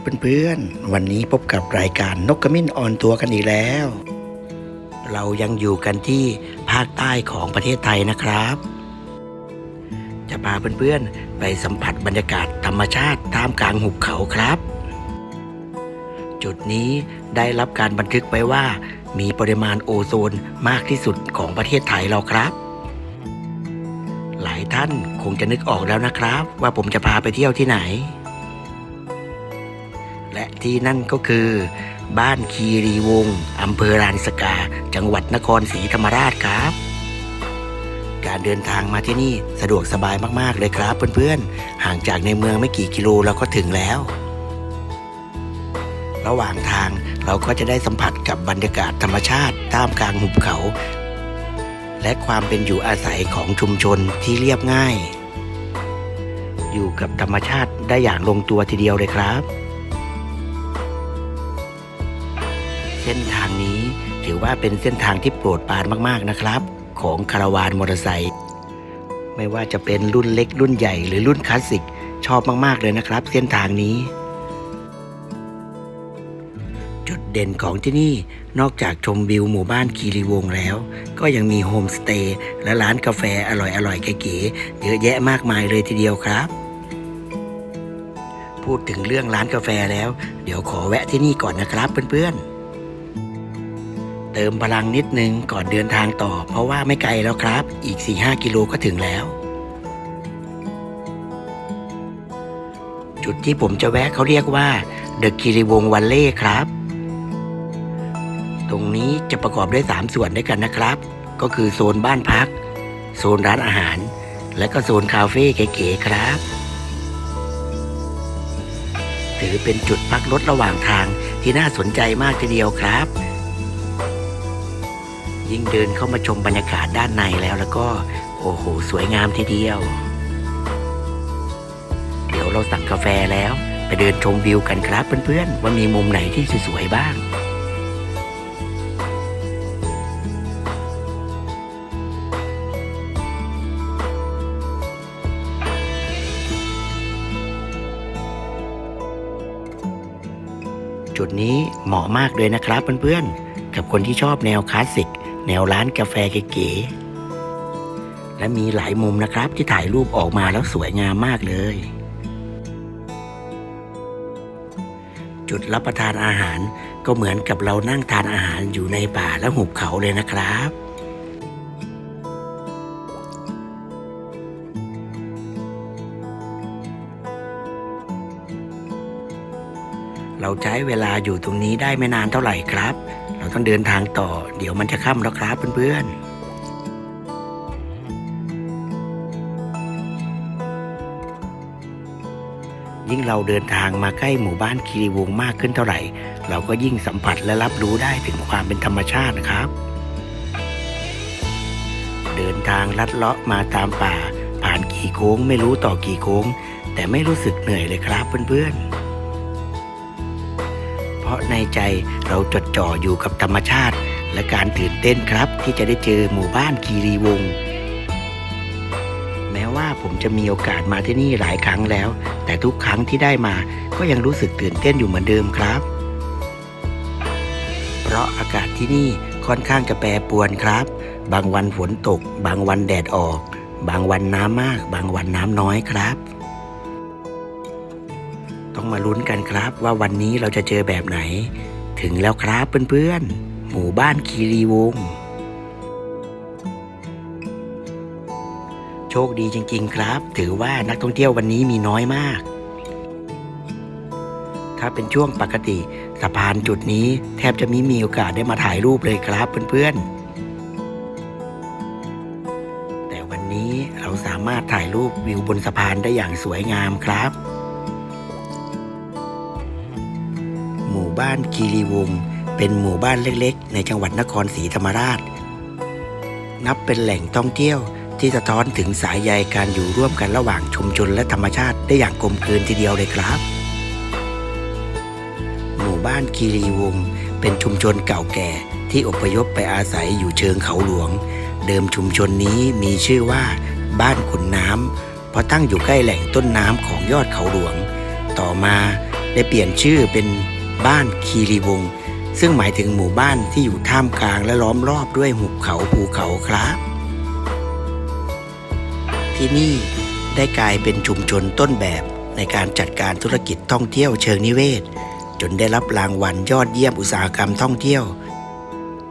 เพื่อนๆ วันนี้พบกับรายการนกกระมิ้นออนตัวกันอีกแล้ว เรายังอยู่กันที่ภาคใต้ของประเทศไทยนะครับ จะพาเพื่อนๆ ไปสัมผัสบรรยากาศธรรมชาติท่ามกลางหุบเขาครับ จุดนี้ได้รับการบันทึกไว้ว่า มีปริมาณโอโซนมากที่สุดของประเทศไทยเราครับ หลายท่านคงจะนึกออกแล้วนะครับ ว่าผมจะพาไปเที่ยวที่ไหน และที่นั่นก็คือ บ้านคีรีวงศ์อำเภอรานสกา จังหวัดนครศรีธรรมราชครับ การเดินทางมาที่นี่สะดวกสบายมากๆเลยครับเพื่อนๆ ห่างจากในเมืองไม่กี่กิโลเราก็ถึงแล้ว ระหว่างทางเราก็จะได้สัมผัสกับบรรยากาศธรรมชาติท่ามกลางหุบเขา และความเป็นอยู่อาศัยของชุมชนที่เรียบง่าย อยู่กับธรรมชาติได้อย่างลงตัวทีเดียวเลยครับ เส้นทางนี้ถือว่าเป็นเส้นทางที่โปรดปรานมากๆนะครับ ของคาราวานมอเตอร์ไซค์ไม่ว่าจะเป็นรุ่นเล็กรุ่นใหญ่หรือรุ่นคลาสสิกชอบมากๆเลยนะครับ เส้นทางนี้ จุดเด่นของที่นี่นอกจากชมวิวหมู่บ้านคีรีวงแล้ว ก็ยังมีโฮมสเตย์และร้านกาแฟอร่อยๆเก๋ๆเยอะแยะมากมายเลยทีเดียวครับ พูดถึงเรื่องร้านกาแฟแล้ว เดี๋ยวขอแวะที่นี่ก่อนนะครับเพื่อนๆ เติมพลังนิดนึงก่อนเดินทางต่อ เพราะว่าไม่ไกลแล้วครับ อีก 4-5 กิโลก็ถึงแล้ว จุดที่ผมจะแวะเขาเรียกว่าเดอะคีรีวงวันเล่ครับ ตรงนี้จะประกอบด้วย 3 ส่วนด้วยกันนะครับ ก็คือโซนบ้านพัก โซนร้านอาหาร และก็โซนคาเฟ่เก๋ๆครับถือเป็นจุดพักรถระหว่างทางที่น่าสนใจมากทีเดียวครับ ยิ่งเดินเข้ามาชมบรรยากาศด้านในแล้วแล้วก็ โอ้โห สวยงามทีเดียว เดี๋ยวเราสั่งกาแฟแล้ว ไปเดินชมวิวกันครับเพื่อนๆ ว่ามีมุมไหนที่สวยๆบ้างจุดนี้เหมาะมากเลยนะครับเพื่อนๆ กับคนที่ชอบแนวคลาสสิก แนวร้านกาแฟเก๋ๆและมีหลายมุมนะครับที่ถ่ายรูปออกมาแล้วสวยงามมากเลย จุดรับประทานอาหารก็เหมือนกับเรานั่งทานอาหารอยู่ในป่าและหุบเขาเลยนะครับเราใช้เวลาอยู่ตรงนี้ได้ไม่นานเท่าไหร่ครับ เราต้องเดินทางต่อ เดี๋ยวมันจะค่ำแล้วครับเพื่อนๆยิ่งเราเดินทางมาใกล้หมู่บ้านคีรีวงมากขึ้นเท่าไหร่ เราก็ยิ่งสัมผัสและรับรู้ได้ถึงความเป็นธรรมชาตินะครับ เดินทางลัดเลาะมาตามป่า ผ่านกี่โค้งไม่รู้ต่อกี่โค้ง แต่ไม่รู้สึกเหนื่อยเลยครับเพื่อนๆเพ ราะในใจเราจดจ่ออยู่กับธรรมชาติ และการตื่นเต้นครับที่จะได้เจอหมู่บ้านคีรีวงศ์แม้ว่าผมจะมีโอกาสมาที่นี่หลายครั้งแล้ว แต่ทุกครั้งที่ได้มาก็ยังรู้สึกตื่นเต้นอยู่เหมือนเดิมครับ เพราะอากาศที่นี่ค่อนข้างจะแปรปรวนครับ บางวันฝนตก บางวันแดดออก บางวันน้ำมาก บางวันน้ำน้อยครับ ต้องมาลุ้นกันครับว่าวันนี้เราจะเจอแบบไหน ถึงแล้วครับเพื่อนๆ หมู่บ้านคีรีวงศ์โชคดีจริง ๆ ครับ ถือว่านักท่องเที่ยววันนี้มีน้อยมาก ถ้าเป็นช่วงปกติสะพานจุดนี้แทบจะไม่มีโอกาสได้มาถ่ายรูปเลยครับเพื่อนๆ แต่วันนี้เราสามารถถ่ายรูปวิวบนสะพานได้อย่างสวยงามครับ บ้านคีรีวงศ์เป็นหมู่บ้านเล็กๆ ในจังหวัดนครศรีธรรมราช นับเป็นแหล่งท่องเที่ยวที่สะท้อนถึงสายใยการอยู่ร่วมกันระหว่างชุมชนและธรรมชาติได้อย่างกลมกลืนทีเดียวเลยครับ หมู่บ้านคีรีวงศ์เป็นชุมชนเก่าแก่ที่อพยพไปอาศัยอยู่เชิงเขาหลวง เดิมชุมชนนี้มีชื่อว่า บ้านขุนน้ำเพราะตั้งอยู่ใกล้แหล่งต้นน้ำของยอดเขาหลวง ต่อมาได้เปลี่ยนชื่อเป็น บ้านคีรีวงศ์ซึ่งหมายถึงหมู่บ้านที่อยู่ท่ามกลางและล้อมรอบด้วยหุบเขาภูเขาครับ ที่นี่ได้กลายเป็นชุมชนต้นแบบในการจัดการธุรกิจท่องเที่ยวเชิงนิเวศ จนได้รับรางวัลยอดเยี่ยมอุตสาหกรรมท่องเที่ยว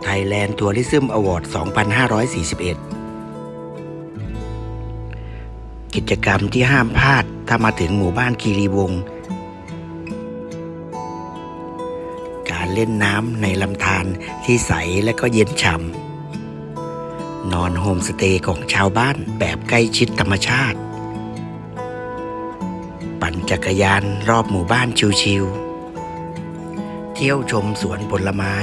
Thailand Tourism Award 2541 กิจกรรมที่ห้ามพลาดถ้ามาถึงหมู่บ้านคีรีวงศ์ เล่นน้ำในลำธารที่ใสและก็เย็นฉ่ำนอนโฮมสเตย์ของชาวบ้านแบบใกล้ชิดธรรมชาติ ปั่นจักรยานรอบหมู่บ้านชิวๆเที่ยวชมสวนผลไม้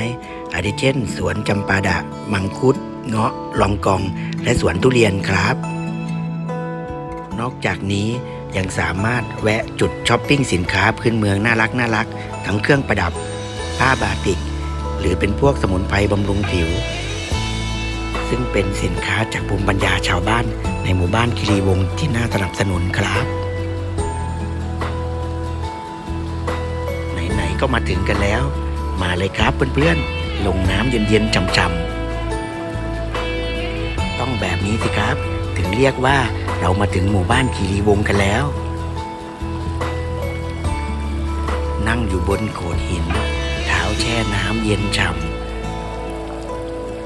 อาทิเช่น สวนจำปาดะ มังคุด เงาะ ลองกอง และสวนทุเรียนครับ นอกจากนี้ยังสามารถแวะจุดช้อปปิ้งสินค้าพื้นเมืองน่ารักน่ารัก ทั้งเครื่องประดับ ผ้าบาติก หรือเป็นพวกสมุนไพรบำรุงผิว ซึ่งเป็นสินค้าจากภูมิปัญญาชาวบ้านในหมู่บ้านคีรีวงศ์ที่น่าสนับสนุนครับ ไหนๆก็มาถึงกันแล้ว มาเลยครับเพื่อนๆ ลงน้ำเย็นๆจำๆต้องแบบนี้สิครับ ถึงเรียกว่าเรามาถึงหมู่บ้านคีรีวงศ์กันแล้ว นั่งอยู่บนโขดหิน เท้าแช่น้ำเย็นฉ่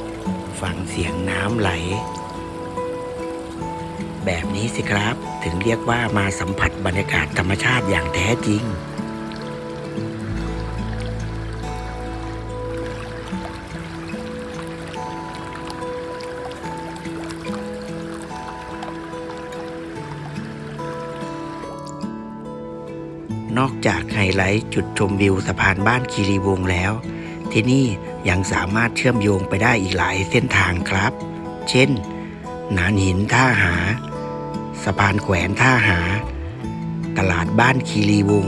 ำฟังเสียงน้ำไหล แบบนี้สิครับถึงเรียกว่ามาสัมผัสบรรยากาศธรรมชาติอย่างแท้จริง นอกจากไฮไลท์จุดชมวิวสะพานบ้านคีรีวงแล้ว ที่นี่ยังสามารถเชื่อมโยงไปได้อีกหลายเส้นทางครับ เช่น หนานหินท่าหา สะพานแขวนท่าหา ตลาดบ้านคีรีวง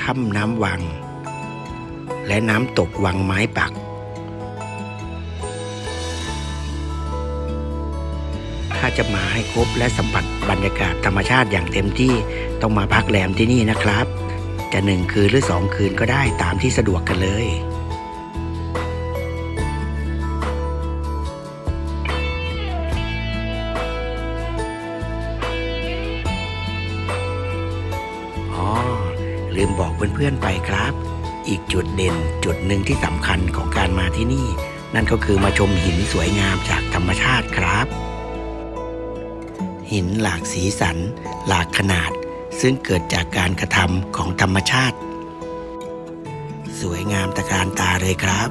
ถ้ำน้ำวัง และน้ำตกวังไม้ปัก จะมาให้ครบและสัมผัสบรรยากาศธรรมชาติอย่างเต็มที่ต้องมาพักแรมที่นี่นะครับ จะหนึ่งคืนหรือสองคืนก็ได้ตามที่สะดวกกันเลยอ๋อลืมบอกเพื่อนๆไปครับ อีกจุดเด่นจุดหนึ่งที่สำคัญของการมาที่นี่ นั่นก็คือมาชมหินสวยงามจากธรรมชาติครับ หินหลากสีสัน หลากขนาด ซึ่งเกิดจากการกระทำของธรรมชาติ สวยงามตะการตาเลยครับ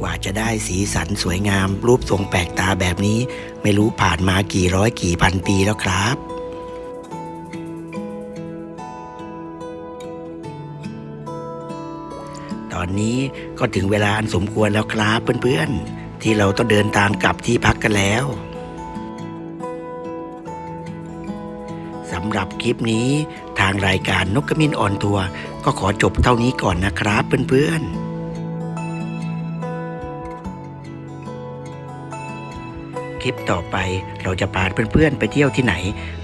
กว่าจะได้สีสันสวยงามรูปทรงแปลกตาแบบนี้ ไม่รู้ผ่านมากี่ร้อยกี่พันปีแล้วครับตอนนี้ก็ถึงเวลาอันสมควรแล้วครับเพื่อนๆ ที่เราต้องเดินทางกลับที่พักกันแล้ว หรับคลิปนี้ ทางรายการนกกระมินออนทัวร์ก็ขอจบเท่านี้ก่อนนะครับเพื่อนๆคลิปต่อไปเราจะพาเพื่อนๆไปเที่ยวที่ไหน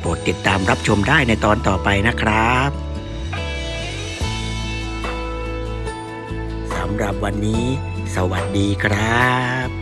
โปรดติดตามรับชมได้ในตอนต่อไปนะครับสำหรับวันนี้ สวัสดีครับ